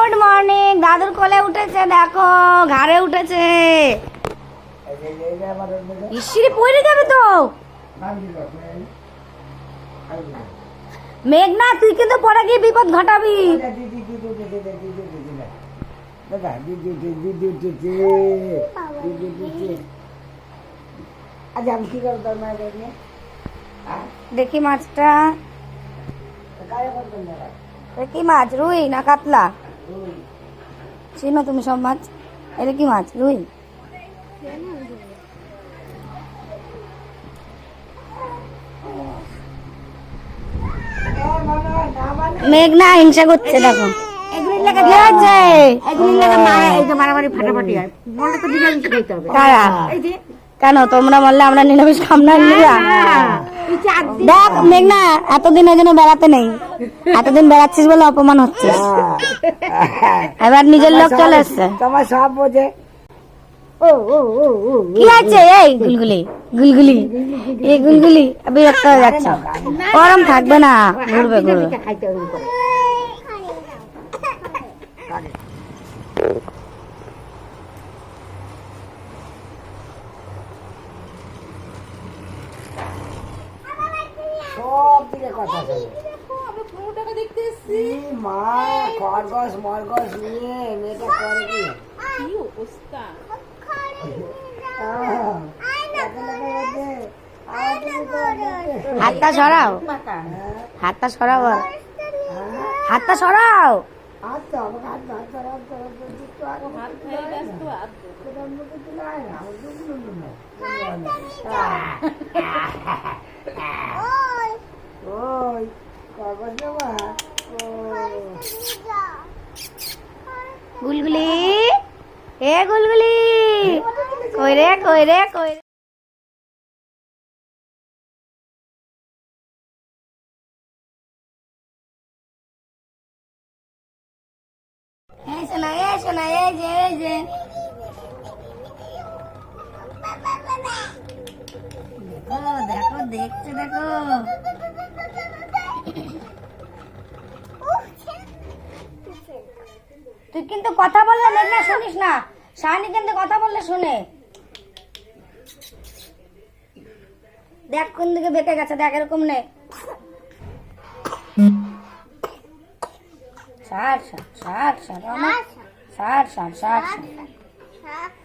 Good morning দাদুর কোলে উঠেছে, দেখো, ঘাড়ে উঠেছে। ইসিরে পড়ে যাবে তো। মেঘনা, তুই কিন্তু পরে গিয়ে বিপদ ঘটাবি। দেখি মাছটা। দেখি মাছ, রুই না কাতলা? চিনো তুমি সব মাছ? এটা কি মাছ রুই? মেঘনা হিংসা করছে দেখো। হয়। কেন তোমরা বললে আমরা নিরামিষ খাম না দিন দেখ মেঘনা এতদিন ওই জন্য বেড়াতে নেই। এতদিন বেড়াচ্ছিস বলে অপমান হচ্ছিস। এবার নিজের লোক চলে এসছে। তোমার সব বোঝে। ও ও ও ও কি আছে এই গুলগুলি গুলগুলি এই গুলগুলি বিরক্ত হয়ে যাচ্ছে। গরম থাকবে না ঘুরবে ঘুরবে। সব দিকে কথা মা খরগোশ মরগোশ নিয়ে মেয়েটা করে কি? দেখে। হাতটা সরাও। হাতটা সরাও হাতটা সরাও। আচ্ছা হাত গুলগুলি। এ গুলগুলি। কই রে কই রে কই রে? এই শোনা এই যে এই দেখো দেখছে দেখো। কিন্তু কথা বললে মেঘনা শুনিস না। শাহানি কিন্তু কথা বললে শুনে। দেখ কোন দিকে বেঁকে গেছে, দেখ এরকম নে। ষাট ষাট ষাট সার ষাট ষাট ষাট ষাট